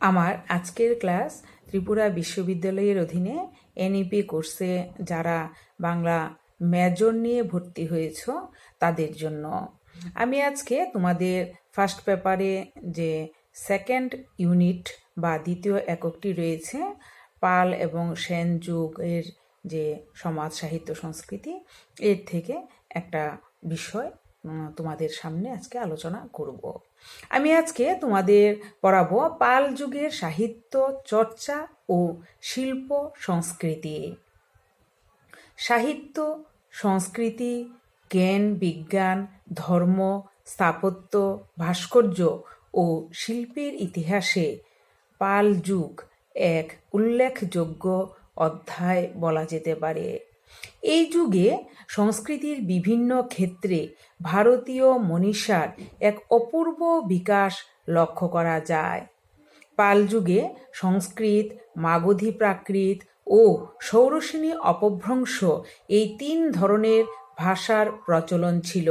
আমার আজকের ক্লাস ত্রিপুরা বিশ্ববিদ্যালয়ের অধীনে এনইপি কোর্সে যারা বাংলা মেজর নিয়ে ভর্তি হয়েছ তাদের জন্য। আমি আজকে তোমাদের ফার্স্ট পেপারে যে সেকেন্ড ইউনিট বা দ্বিতীয় এককটি রয়েছে, পাল এবং সেন যুগের যে সমাজ, সাহিত্য, সংস্কৃতি, এর থেকে একটা বিষয় তোমাদের সামনে আজকে আলোচনা করব। আমি আজকে তোমাদের পড়াবো পাল যুগের সাহিত্য, চর্চা ও শিল্প সংস্কৃতি। সাহিত্য, সংস্কৃতি, জ্ঞান, বিজ্ঞান, ধর্ম, স্থাপত্য, ভাস্কর্য ও শিল্পের ইতিহাসে পাল যুগ এক উল্লেখযোগ্য অধ্যায় বলা যেতে পারে। এই যুগে সংস্কৃতির বিভিন্ন ক্ষেত্রে ভারতীয় মনীষার এক অপূর্ব বিকাশ লক্ষ্য করা যায়। পাল যুগে সংস্কৃত, মাগধী প্রাকৃত ও সৌরসেনী অপভ্রংশ এই তিন ধরনের ভাষার প্রচলন ছিল।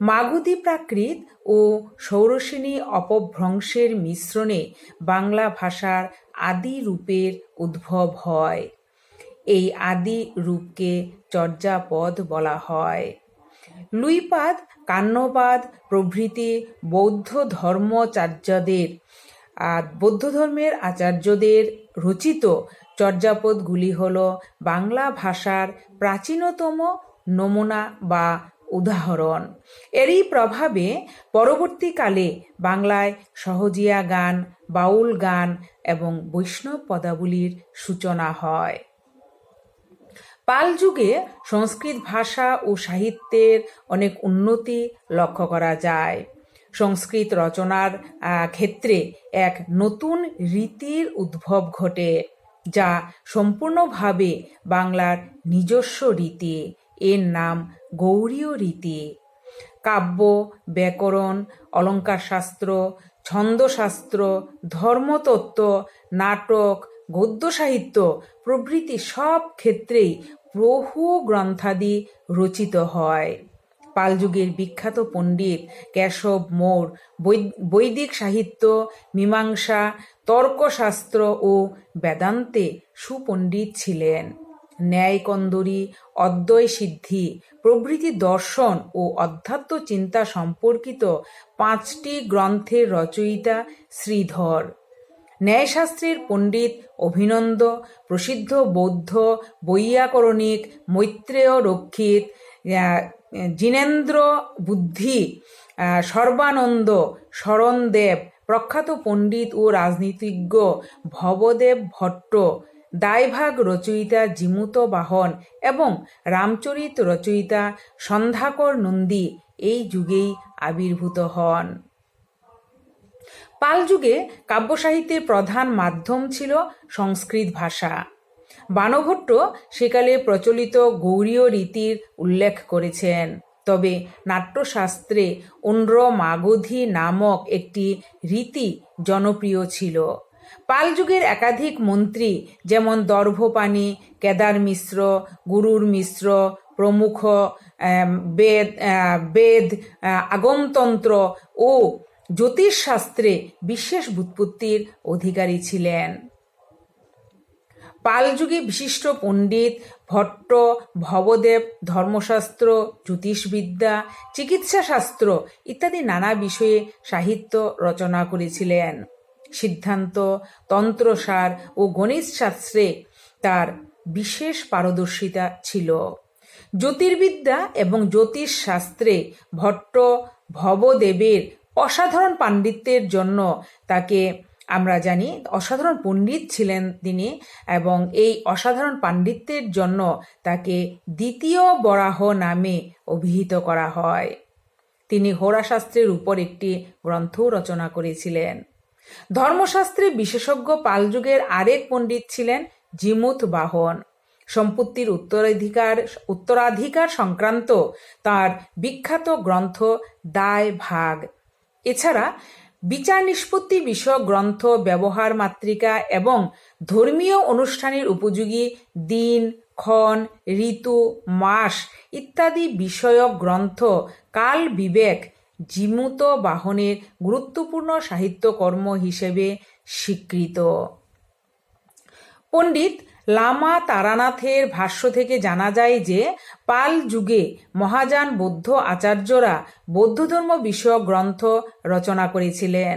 মাগধী প্রাকৃত ও সৌরসেনী অপভ্রংশের মিশ্রণে বাংলা ভাষার আদি রূপের উদ্ভব হয়। এই আদি রূপকে চর্যাপদ বলা হয়। লুইপাদ কান্যপাদ প্রভৃতি বৌদ্ধ ধর্মাচার্যদের বৌদ্ধ ধর্মের আচার্যদের রচিত চর্যাপদগুলি হল বাংলা ভাষার প্রাচীনতম নমুনা বা উদাহরণ। এরই প্রভাবে পরবর্তীকালে বাংলায় সহজিয়া গান, বাউল গান এবং বৈষ্ণব পদাবলীর সূচনা হয়। পাল যুগে সংস্কৃত ভাষা ও সাহিত্যের অনেক উন্নতি লক্ষ্য করা যায়। সংস্কৃত রচনার ক্ষেত্রে এক নতুন রীতির উদ্ভব ঘটে, যা সম্পূর্ণভাবে বাংলার নিজস্ব রীতি। এর নাম গৌরীয় রীতি। কাব্য, ব্যাকরণ, অলঙ্কারশাস্ত্র, ছন্দশাস্ত্র, ধর্মতত্ত্ব, নাটক গদ্য সাহিত্য প্রভৃতি সব ক্ষেত্রেই বহু গ্রন্থাদি রচিত হয়। পালযুগের বিখ্যাত পণ্ডিত কেশব মোর বৈদিক সাহিত্য, মীমাংসা, তর্কশাস্ত্র ও বেদান্তে সুপণ্ডিত ছিলেন। ন্যায়কন্দরী অদ্বয় সিদ্ধি, প্রভৃতি দর্শন ও অধ্যাত্ম চিন্তা সম্পর্কিত পাঁচটি গ্রন্থের রচয়িতা শ্রীধর। ন্যায়শাস্ত্রের পণ্ডিত, অভিনন্দ, প্রসিদ্ধ বৌদ্ধ, বৈয়াকরণিক মৈত্রেয় রক্ষিত জিনেন্দ্র বুদ্ধি সর্বানন্দ, শরণদেব, প্রখ্যাত পণ্ডিত ও রাজনীতিজ্ঞ ভবদেব ভট্ট, দায়ভাগ রচয়িতা জিমুত বাহন এবং রামচরিত রচয়িতা সন্ধ্যাকর নন্দী এই যুগেই আবির্ভূত হন। পাল যুগে কাব্য সাহিত্যের প্রধান মাধ্যম ছিল সংস্কৃত ভাষা। বানভট্ট সেকালে প্রচলিত গৌরীয় রীতির উল্লেখ করেছেন। তবে নাট্যশাস্ত্রে অন্ধ্র মাগধী নামক একটি রীতি জনপ্রিয় ছিল। পাল যুগের একাধিক মন্ত্রী যেমন দর্ভপাণি, কেদার মিশ্র, গুরুর মিশ্র, প্রমুখ বেদ বেদ আগমতন্ত্র ও জ্যোতিষশাস্ত্রে বিশেষ বুৎপত্তির অধিকারী ছিলেন। পাল যুগে বিশিষ্ট পণ্ডিত, ভট্ট, ভবদেব, ধর্মশাস্ত্র, জ্যোতিষবিদ্যা, চিকিৎসাশাস্ত্র ইত্যাদি নানা বিষয়ে সাহিত্য রচনা করেছিলেন। সিদ্ধান্ত, তন্ত্রসার ও গণিত শাস্ত্রে তার বিশেষ পারদর্শিতা ছিল। জ্যোতির্বিদ্যা এবং জ্যোতিষ শাস্ত্রে ভট্ট, ভবদেবের অসাধারণ পাণ্ডিত্যের জন্য তাকে আমরা জানি, অসাধারণ পণ্ডিত ছিলেন তিনি এবং এই অসাধারণ পাণ্ডিত্যের জন্য তাকে দ্বিতীয় বরাহ নামে অভিহিত করা হয়। তিনি হোরাশাস্ত্রের উপর একটি গ্রন্থ রচনা করেছিলেন। ধর্মশাস্ত্রে বিশেষজ্ঞ পালযুগের আরেক পণ্ডিত ছিলেন জিমুত বাহন। সম্পত্তির উত্তরাধিকার উত্তরাধিকার সংক্রান্ত তার বিখ্যাত গ্রন্থ দায় ভাগ। এছাড়া বিচার নিষ্পত্তি বিষয়ক গ্রন্থ, ব্যবহার মাতৃকা এবং ধর্মীয় অনুষ্ঠানের উপযোগী দিন, ক্ষণ, ঋতু, মাস ইত্যাদি বিষয়ক গ্রন্থ কাল বিবেক, জীমূত বাহনের গুরুত্বপূর্ণ সাহিত্যকর্ম হিসেবে স্বীকৃত। পণ্ডিত লামা তারানাথের ভাষ্য থেকে জানা যায় যে, পাল যুগে মহাযান বৌদ্ধ আচার্যরা বৌদ্ধধর্ম বিষয়ক গ্রন্থ রচনা করেছিলেন।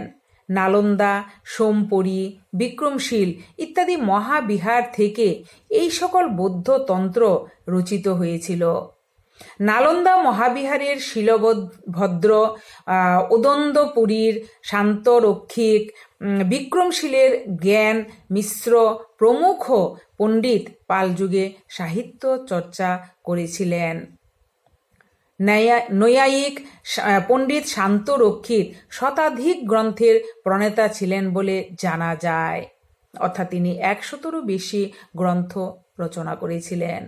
নালন্দা, সোমপুরী, বিক্রমশীল ইত্যাদি মহাবিহার থেকে এই সকল বৌদ্ধ তন্ত্র রচিত হয়েছিল। নালন্দা মহাবিহারের শিলভদ্র উদন্দপুরীর শান্তরক্ষিক বিক্রমশীলের জ্ঞান মিশ্র প্রমুখ পণ্ডিত পালযুগে সাহিত্য চর্চা করেছিলেন। নৈয়ায়িক পণ্ডিত শান্তরক্ষিত শতাধিক গ্রন্থের প্রণেতা ছিলেন বলে জানা যায়। অর্থাৎ তিনি একশতরও বেশি গ্রন্থ রচনা করেছিলেন।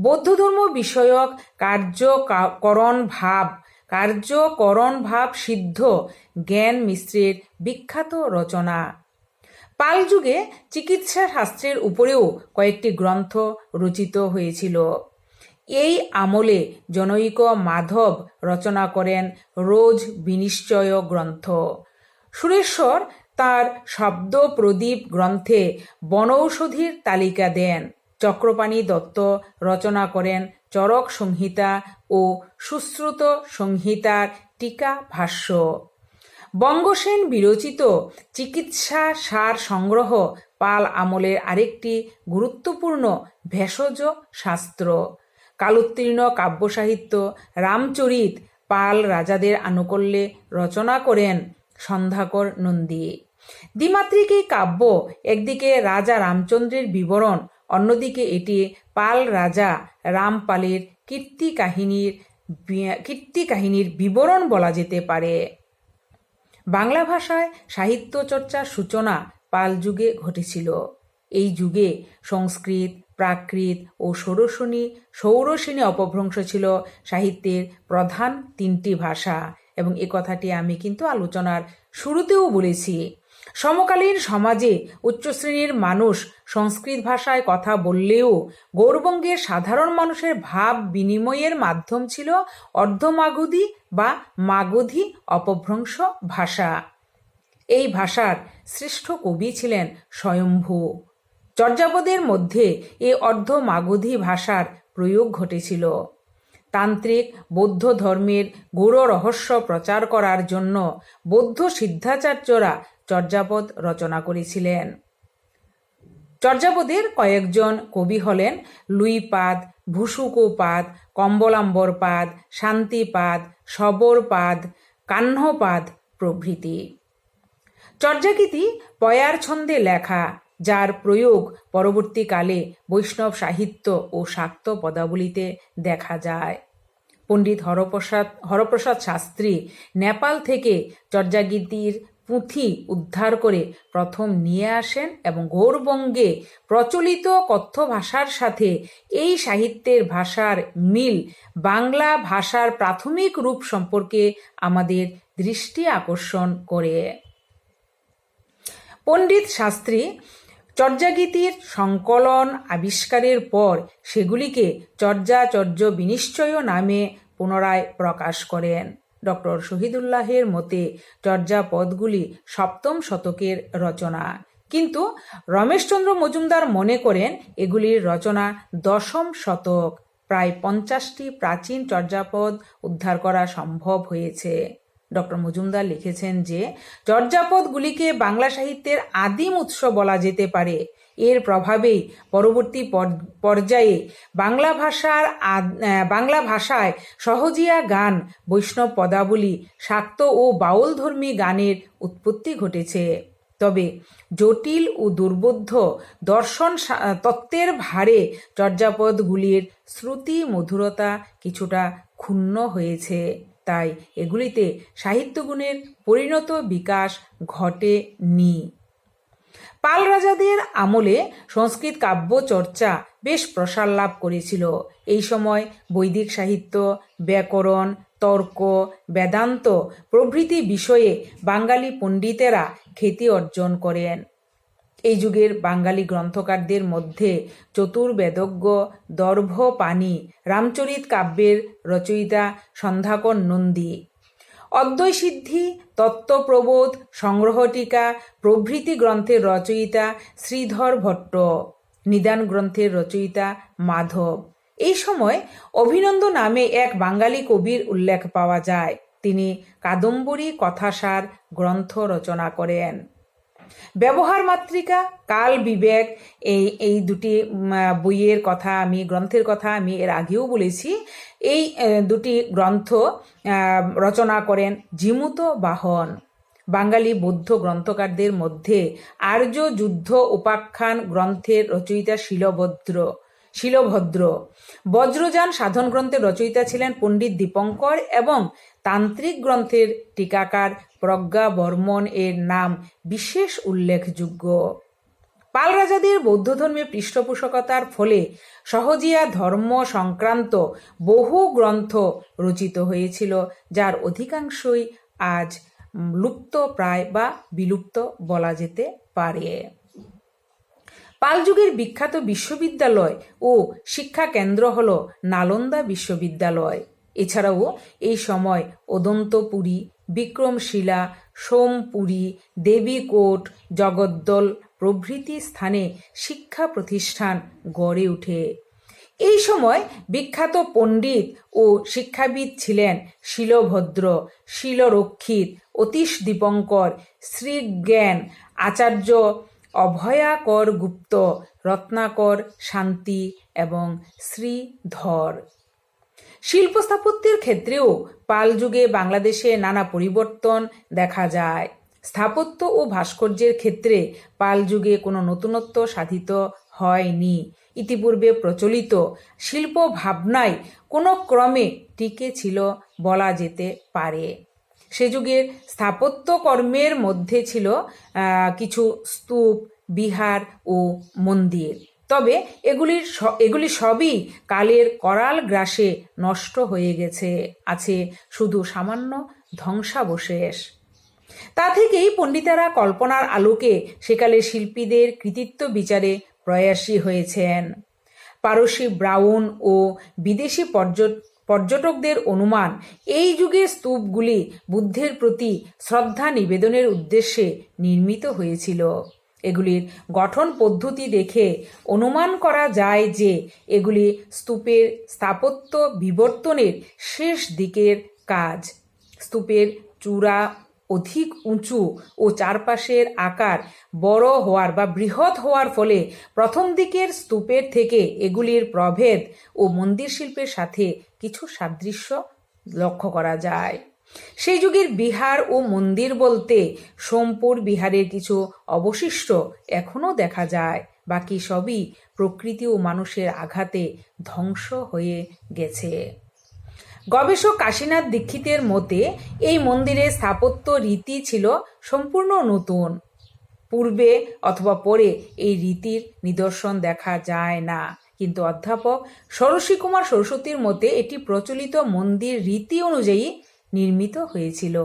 বৌদ্ধ ধর্ম বিষয়ক কার্যকরণ ভাব কার্যকরণ ভাব সিদ্ধ জ্ঞান মিশ্রের বিখ্যাত রচনা। পাল যুগে চিকিৎসা শাস্ত্রের উপরেও কয়েকটি গ্রন্থ রচিত হয়েছিল। এই আমলে জনৈক মাধব রচনা করেন রোজ বিনিশ্চয় গ্রন্থ। সুরেশ্বর তার শব্দ প্রদীপ গ্রন্থে বনৌষধির তালিকা দেন। চক্রপাণি দত্ত রচনা করেন চরক সংহিতা ও সুশ্রুত সংহিতার টিকা ভাষ্য। বঙ্গসেন বিরচিত চিকিৎসা সার সংগ্রহ পাল আমলের আরেকটি গুরুত্বপূর্ণ ভেষজ শাস্ত্র। কালোত্তীর্ণ কাব্যসাহিত্য রামচরিত পাল রাজাদের আনুকল্যে রচনা করেন সন্ধ্যাকর নন্দী। দ্বিমাত্রিক এই কাব্য একদিকে রাজা রামচন্দ্রের বিবরণ অন্যদিকে এটি পাল রাজা রামপালের কীর্তি কাহিনীর কীর্তি কাহিনীর বিবরণ বলা যেতে পারে। বাংলা ভাষায় সাহিত্য চর্চার সূচনা পাল যুগে ঘটেছিল। এই যুগে সংস্কৃত, প্রাকৃত ও ষোড়শনী সৌরসেনী অপভ্রংশ ছিল সাহিত্যের প্রধান তিনটি ভাষা। এবং এ কথাটি আমি কিন্তু আলোচনার শুরুতেও বলেছি। সমকালীন সমাজে উচ্চশ্রেণীর মানুষ সংস্কৃত ভাষায় কথা বললেও গৌরবঙ্গের সাধারণ মানুষের ভাব বিনিময়ের মাধ্যম ছিল অর্ধমাগধী বা মাগধী অপভ্রংশ ভাষা। এই ভাষার শ্রেষ্ঠ কবি ছিলেন স্বয়ম্ভু। চর্যাপদের মধ্যে এ অর্ধ মাগধী ভাষার প্রয়োগ ঘটেছিল। তান্ত্রিক বৌদ্ধ ধর্মের গৌর রহস্য প্রচার করার জন্য বৌদ্ধ সিদ্ধাচার্যরা চর্যাপদ রচনা করেছিলেন। চর্যাপদের কয়েকজন কবি হলেন লুইপাদ, ভূসুকোপাদ, কম্বলাম্বরপাদ, শান্তিপাদ, সবরপাদ, কাহ্নপাদ প্রভৃতি। চর্যাকৃতি পয়ার ছন্দে লেখা, যার প্রয়োগ পরবর্তীকালে বৈষ্ণব সাহিত্য ও শাক্ত পদাবলিতে দেখা যায়। পণ্ডিত হরপ্রসাদ হরপ্রসাদ শাস্ত্রী নেপাল থেকে চর্যাগীতির পুঁথি উদ্ধার করে প্রথম নিয়ে আসেন এবং গৌরবঙ্গে প্রচলিত কথ্য ভাষার সাথে এই সাহিত্যের ভাষার মিল, বাংলা ভাষার প্রাথমিক রূপ সম্পর্কে আমাদের দৃষ্টি আকর্ষণ করে। পণ্ডিত শাস্ত্রী চর্যাগীতির সংকলন আবিষ্কারের পর সেগুলিকে চর্যাচর্য বিনিশ্চয় নামে পুনরায় প্রকাশ করেন। ডক্টর শহীদুল্লাহের মতে চর্যাপদগুলি সপ্তম শতকের রচনা। কিন্তু রমেশচন্দ্র মজুমদার মনে করেন এগুলির রচনা দশম শতক। প্রায় পঞ্চাশটি প্রাচীন চর্যাপদ উদ্ধার করা সম্ভব হয়েছে। ডক্টর মজুমদার লিখেছেন যে চর্যাপদগুলিকে বাংলা সাহিত্যের আদিম উৎস বলা যেতে পারে। এর প্রভাবেই পরবর্তী পর্যায়ে বাংলা ভাষার বাংলা ভাষায় সহজিয়া গান, বৈষ্ণব পদাবলী, শাক্ত ও বাউল ধর্মী গানের উৎপত্তি ঘটেছে। তবে জটিল ও দুর্বোধ্য দর্শন তত্ত্বের ভারে চর্যাপদগুলির শ্রুতি মধুরতা কিছুটা ক্ষুণ্ণ হয়েছে। তাই এগুলিতে সাহিত্যগুণের পরিণত বিকাশ ঘটেনি। পাল রাজাদের আমলে সংস্কৃত কাব্য চর্চা বেশ প্রসার লাভ করেছিল। এই সময় বৈদিক সাহিত্য, ব্যাকরণ, তর্ক, বেদান্ত প্রভৃতি বিষয়ে বাঙালি পণ্ডিতেরা খ্যাতি অর্জন করেন। এই যুগের বাঙালি গ্রন্থকারদের মধ্যে চতুর্বেদজ্ঞ দর্ভ পানি রামচরিত কাব্যের রচয়িতা সন্ধ্যাকর নন্দী। অদ্বৈ তত্ত্বপ্রবোধ তত্ত্বপ্রবোধ, সংগ্রহটিকা, প্রভৃতি গ্রন্থের রচয়িতা শ্রীধর ভট্ট, নিদান গ্রন্থের রচয়িতা মাধব। এই সময় অভিনন্দ নামে এক বাঙালি কবির উল্লেখ পাওয়া যায়। তিনি কাদম্বরী কথাসার গ্রন্থ রচনা করেন। ব্যবহার মাতৃকা কাল বিবেক, এই এই দুটি বইয়ের কথা আমি, গ্রন্থের কথা আমি এর আগেও বলেছি। এই দুটি গ্রন্থ রচনা করেন জিমুত বাহন। বাঙালি বৌদ্ধ গ্রন্থকারদের মধ্যে আর্য যুদ্ধ উপাখ্যান গ্রন্থের রচয়িতা শিলভদ্র শিলভদ্র। বজ্রযান সাধন গ্রন্থের রচয়িতা ছিলেন পণ্ডিত দীপঙ্কর এবং তান্ত্রিক গ্রন্থের টিকাকার প্রজ্ঞা বর্মন এর নাম বিশেষ উল্লেখযোগ্য। পাল রাজাদের বৌদ্ধ ধর্মে পৃষ্ঠপোষকতার ফলে সহজিয়া ধর্ম সংক্রান্ত বহু গ্রন্থ রচিত হয়েছিল, যার অধিকাংশই আজ লুপ্ত প্রায় বা বিলুপ্ত বলা যেতে পারে। পাল যুগের বিখ্যাত বিশ্ববিদ্যালয় ও শিক্ষা কেন্দ্র হল নালন্দা বিশ্ববিদ্যালয়। এছাড়াও এই সময় অদন্তপুরী, বিক্রমশিলা, সোমপুরী, দেবীকোট, জগদ্দল প্রভৃতি স্থানে শিক্ষা প্রতিষ্ঠান গড়ে ওঠে। এই সময় বিখ্যাত পণ্ডিত ও শিক্ষাবিদ ছিলেন শিলভদ্র, শিলরক্ষিত, অতীশ দীপঙ্কর, শ্রীজ্ঞান, আচার্য অভয়াকর গুপ্ত, রত্নাকর শান্তি এবং শ্রীধর। শিল্প স্থাপত্যের ক্ষেত্রেও পাল যুগে বাংলাদেশে নানা পরিবর্তন দেখা যায়। স্থাপত্য ও ভাস্কর্যের ক্ষেত্রে পাল যুগে কোনো নতুনত্ব সাধিত হয়নি। ইতিপূর্বে প্রচলিত শিল্প ভাবনায় কোনো ক্রমে টিকে ছিল বলা যেতে পারে। সে যুগের স্থাপত্য কর্মের মধ্যে ছিল কিছু স্তূপ, বিহার ও মন্দির। তবে এগুলির এগুলি সবই কালের করাল গ্রাসে নষ্ট হয়ে গেছে, আছে শুধু সামান্য ধ্বংসাবশেষ। তা থেকেই পণ্ডিতেরা কল্পনার আলোকে সেকালে শিল্পীদের কৃতিত্ব বিচারে প্রয়াসী হয়েছেন। পারসী ব্রাউন ও বিদেশি পর্যট, পর্যটকদের অনুমান এই যুগের স্তূপগুলি বুদ্ধের প্রতি শ্রদ্ধা নিবেদনের উদ্দেশ্যে নির্মিত হয়েছিল। এগুলির গঠন পদ্ধতি দেখে অনুমান করা যায় যে এগুলি স্তূপের স্থাপত্য বিবর্তনের শেষ দিকের কাজ। স্তূপের চূড়া অধিক উঁচু ও চারপাশের আকার বড় হওয়ার বা বৃহৎ হওয়ার ফলে প্রথম দিকের স্তূপের থেকে এগুলির প্রভেদ ও মন্দির শিল্পের সাথে কিছু সাদৃশ্য লক্ষ্য করা যায়। সেই যুগের বিহার ও মন্দির বলতে সোমপুর বিহারের কিছু অবশিষ্ট এখনও দেখা যায়। বাকি সবই প্রকৃতি ও মানুষের আঘাতে ধ্বংস হয়ে গেছে। গবেষক কাশীনাথ দীক্ষিতের মতে, এই মন্দিরের স্থাপত্য রীতি ছিল সম্পূর্ণ নতুন। পূর্বে অথবা পরে এই রীতির নিদর্শন দেখা যায় না। কিন্তু অধ্যাপক সরস্বী কুমার সরস্বতীর মতে, এটি প্রচলিত মন্দির রীতি অনুযায়ী নির্মিত হয়েছিল।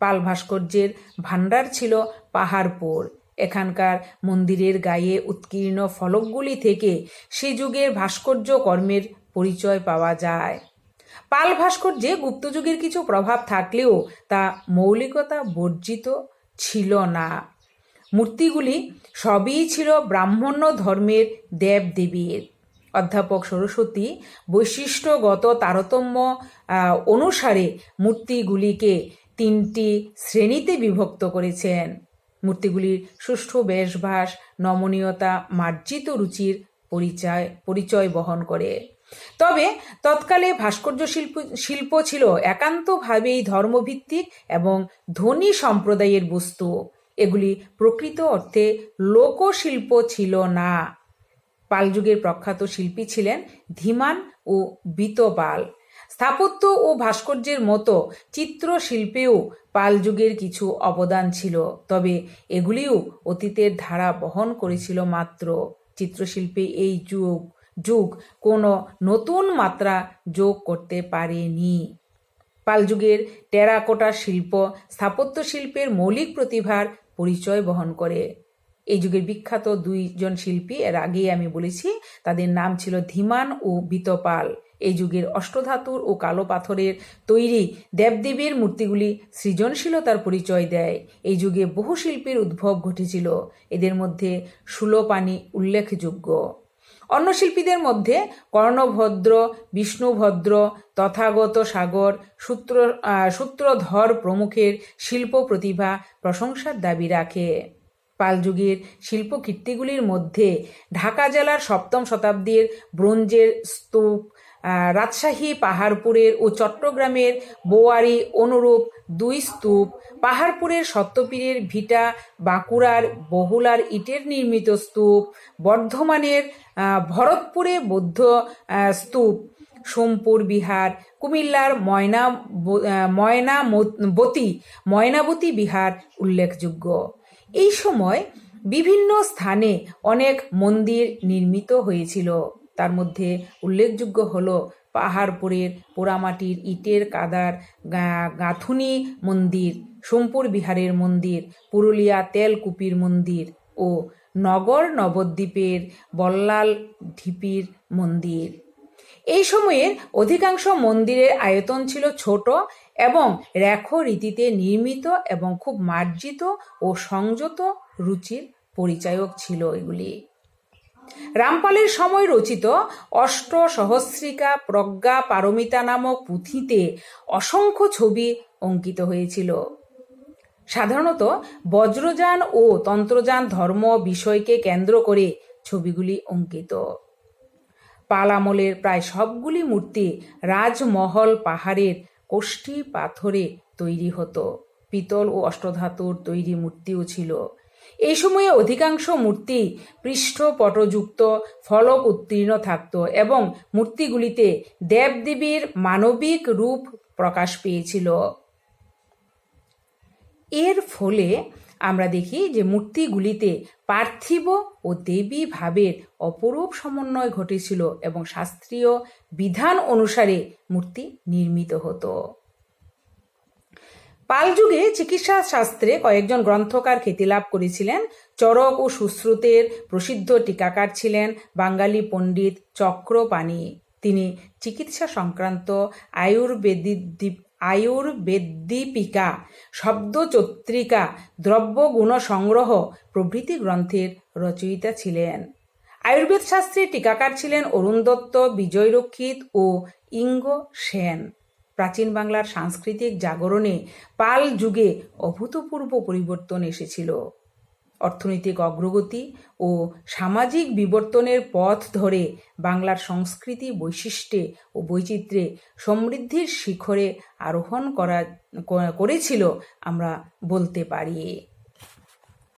পাল ভাস্কর্যের ভাণ্ডার ছিল পাহাড়পুর। এখানকার মন্দিরের গায়ে উৎকীর্ণ ফলকগুলি থেকে সে যুগের ভাস্কর্য কর্মের পরিচয় পাওয়া যায়। পাল ভাস্কর্যে গুপ্তযুগের কিছু প্রভাব থাকলেও তা মৌলিকতা বর্জিত ছিল না। মূর্তিগুলি সবই ছিল ব্রাহ্মণ্য ধর্মের দেব দেবীর অধ্যাপক সরস্বতী বৈশিষ্ট্যগত তারতম্য অনুসারে মূর্তিগুলিকে তিনটি শ্রেণীতে বিভক্ত করেছেন। মূর্তিগুলির সুষ্ঠু বেশভাস, নমনীয়তা, মার্জিত রুচির পরিচয় পরিচয় বহন করে। তবে তৎকালে ভাস্কর্য শিল্প শিল্প ছিল একান্তভাবেই ধর্মভিত্তিক এবং ধনী সম্প্রদায়ের বস্তু। এগুলি প্রকৃত অর্থে লোকশিল্প ছিল না। পালযুগের প্রখ্যাত শিল্পী ছিলেন ধীমান ও বিতপাল স্থাপত্য ও ভাস্কর্যের মতো চিত্রশিল্পেও পাল যুগের কিছু অবদান ছিল, তবে এগুলিও অতীতের ধারা বহন করেছিল মাত্র। চিত্রশিল্পে এই যুগ যুগ কোনো নতুন মাত্রা যোগ করতে পারেনি। পালযুগের টেরাকোটা শিল্প স্থাপত্য শিল্পের মৌলিক প্রতিভার পরিচয় বহন করে। এই যুগের বিখ্যাত দুইজন শিল্পী, এর আগেই আমি বলেছি, তাদের নাম ছিল ধীমান ও বিতপাল। এই যুগের অষ্টধাতুর ও কালো পাথরের তৈরি দেবদেবীর মূর্তিগুলি সৃজনশীলতার পরিচয় দেয়। এই যুগে বহু শিল্পীর উদ্ভব ঘটেছিল। এদের মধ্যে সুলোপানি উল্লেখযোগ্য। অন্য শিল্পীদের মধ্যে কর্ণভদ্র, বিষ্ণুভদ্র, তথাগত সাগর, সূত্র সূত্রধর প্রমুখের শিল্প প্রতিভা প্রশংসার দাবি রাখে। পাল যুগের শিল্পকীর্তিগুলির মধ্যে ঢাকা জেলার সপ্তম শতাব্দীর ব্রোঞ্জের স্তূপ রাজশাহী, পাহাড়পুরের ও চট্টগ্রামের বোয়ারি অনুরূপ দুই স্তূপ, পাহাড়পুরের সত্যপীরের ভিটা, বাঁকুড়ার বহুলার ইটের নির্মিত স্তূপ, বর্ধমানের ভরতপুরে বৌদ্ধ স্তূপ, সোমপুর, বিহার, কুমিল্লার ময়না ময়নাবতী ময়নাবতী বিহার উল্লেখযোগ্য। এই সময় বিভিন্ন স্থানে অনেক মন্দির নির্মিত হয়েছিল। তার মধ্যে উল্লেখযোগ্য হল পাহাড়পুরের পোড়ামাটির ইটের কাদার গাঁথুনি মন্দির, সোমপুর বিহারের মন্দির, পুরুলিয়া তেলকুপির মন্দির ও নগর নবদ্বীপের বল্লাল ঢিপির মন্দির। এই সময়ের অধিকাংশ মন্দিরের আয়তন ছিল ছোট এবং রেখ রীতিতে নির্মিত এবং খুব মার্জিত ও সংযত রুচির পরিচায়ক ছিল এগুলি। রামপালের সময় রচিত অষ্ট সহস্রিকা প্রজ্ঞা পারমিতা নামক পুঁথিতে অসংখ্য ছবি অঙ্কিত হয়েছিল। সাধারণত বজ্রযান ও তন্ত্রযান ধর্ম বিষয়কে কেন্দ্র করে ছবিগুলি অঙ্কিত। পাল আমলের প্রায় সবগুলি মূর্তি রাজমহল পাহাড়ের কোষ্ঠী পাথরে তৈরি হতো। পিতল ও অষ্টধাতুর তৈরি মূর্তিও ছিল। এই সময়ে অধিকাংশ মূর্তি পৃষ্ঠপটযুক্ত, ফলক উত্তীর্ণ থাকত এবং মূর্তিগুলিতে দেবদেবীর মানবিক রূপ প্রকাশ পেয়েছিল। এর ফলে আমরা দেখি যে মূর্তিগুলিতে পার্থিব ও দেবী ভাবের অপরূপ সমন্বয় ঘটেছিল এবং শাস্ত্রীয় বিধান অনুসারে মূর্তি নির্মিত হতো। পাল যুগে চিকিৎসা শাস্ত্রে কয়েকজন গ্রন্থকার খ্যাতি লাভ করেছিলেন। চরক ও সুশ্রুতের প্রসিদ্ধ টিকাকার ছিলেন বাঙালি পণ্ডিত চক্রপাণি। তিনি চিকিৎসা সংক্রান্ত আয়ুর্বেদি আয়ুর্বেদীপিকা, শব্দচত্রিকা দ্রব্যগুণ সংগ্রহ প্রভৃতি গ্রন্থের রচয়িতা ছিলেন। আয়ুর্বেদ শাস্ত্রে টিকাকার ছিলেন অরুণ দত্ত বিজয়রক্ষিত ও ইঙ্গ সেন। প্রাচীন বাংলার সাংস্কৃতিক জাগরণে পাল যুগে অভূতপূর্ব পরিবর্তন এসেছিল। অর্থনৈতিক অগ্রগতি ও সামাজিক বিবর্তনের পথ ধরে বাংলার সংস্কৃতি বৈশিষ্ট্যে ও বৈচিত্র্যে সমৃদ্ধির শিখরে আরোহণ করা করেছিল আমরা বলতে পারি।